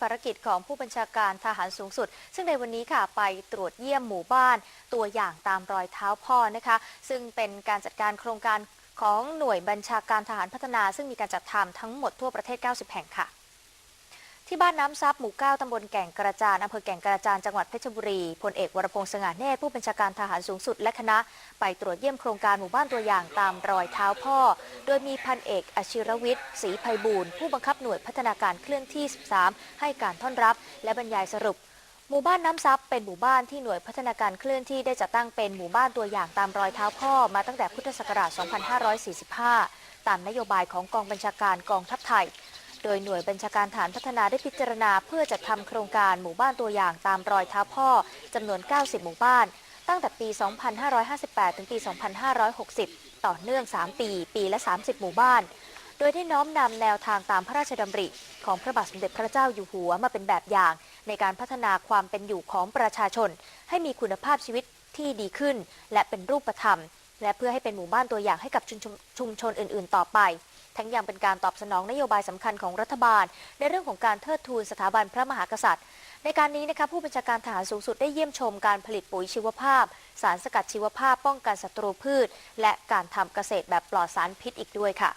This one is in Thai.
ภารกิจของผู้บัญชาการทหารสูงสุด ซึ่งในวันนี้ค่ะไปตรวจเยี่ยมหมู่บ้านตัวอย่างตามรอยเท้าพ่อนะคะ ซึ่งเป็นการจัดการโครงการของหน่วยบัญชาการทหารพัฒนา ซึ่งมีการจัดทำทั้งหมดทั่วประเทศ 90 แห่งค่ะ ที่บ้านน้ำซับหมู่ 9 ตำบลแก่งกระจานอำเภอแก่งกระจาน จังหวัดเพชรบุรี พลเอกวรพงษ์สง่าเนตรผู้บัญชาการทหารสูงสุดและคณะ ไปตรวจเยี่ยมโครงการหมู่บ้านตัวอย่างตามรอยเท้าพ่อ โดยมีพันเอกอชิรวิทย์ศรีไพบูลย์ผู้บังคับหน่วยพัฒนาการเคลื่อนที่ 13 ให้การต้อนรับ และบรรยายสรุปหมู่บ้านน้ำซับเป็นหมู่บ้านที่หน่วยพัฒนาการเคลื่อนที่ได้จัดตั้งเป็นหมู่บ้านตัวอย่างตามรอยเท้าพ่อมาตั้งแต่พุทธศักราช 2545 ตามนโยบายของกองบัญชาการกองทัพไทย โดยหน่วยบัญชาการฐานพัฒนาได้พิจารณาเพื่อจัดทำโครงการหมู่บ้านตัวอย่างตามรอยเท้าพ่อจำนวน 90 หมู่บ้าน ตั้งแต่ปี 2558 ถึงปี 2560 ต่อเนื่อง 3 ปี ปีละ 30 หมู่บ้าน โดยได้น้อมนำแนวทางตามพระราชดำริ ของพระบาทสมเด็จพระเจ้าอยู่หัวมาเป็นแบบอย่าง ในการพัฒนาความเป็นอยู่ของประชาชน ให้มีคุณภาพชีวิตที่ดีขึ้น และเป็นรูปธรรม และเพื่อให้เป็นหมู่บ้านตัวอย่างให้กับชุมชนชุมชนอื่น ๆ ต่อไป ทั้งยังเป็นการตอบสนองนโยบายสำคัญของรัฐบาล ในเรื่องของการเทิดทูนสถาบันพระมหากษัตริย์ ในการนี้นะคะผู้บัญชาการทหารสูงสุดได้เยี่ยมชมการผลิตปุ๋ยชีวภาพ สารสกัดชีวภาพ ป้องกันศัตรูพืช และการทำเกษตรแบบปลอดสารพิษอีกด้วยค่ะ